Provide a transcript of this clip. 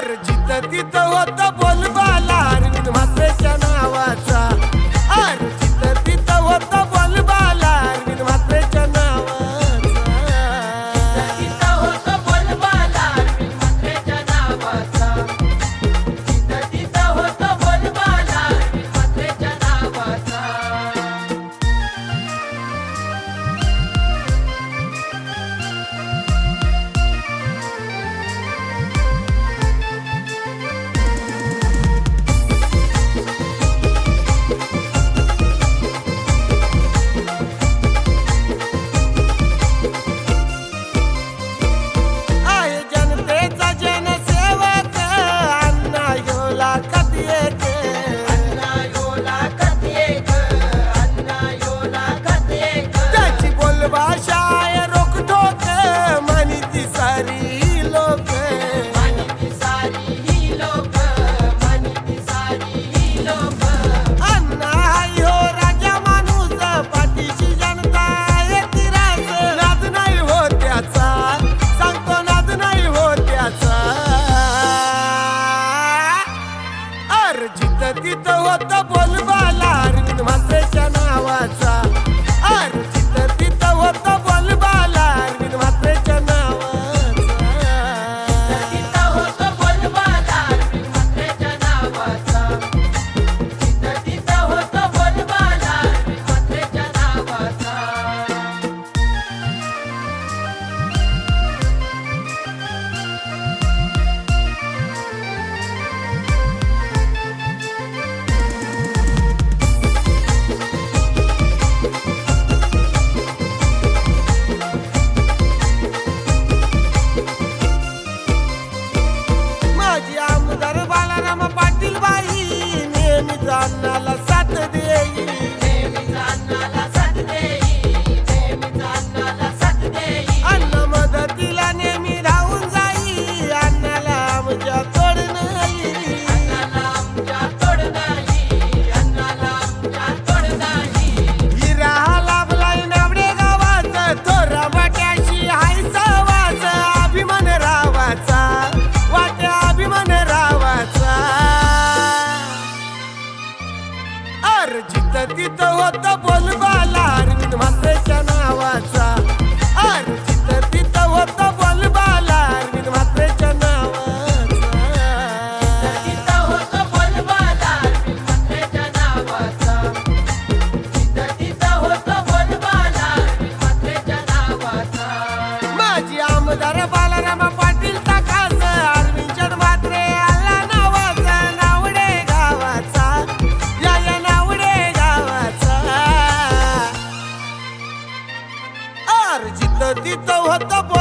जित तिथं होत बोलबाला. अरविंद म्हात्रेच्या नावाचा. বলবা? de ti te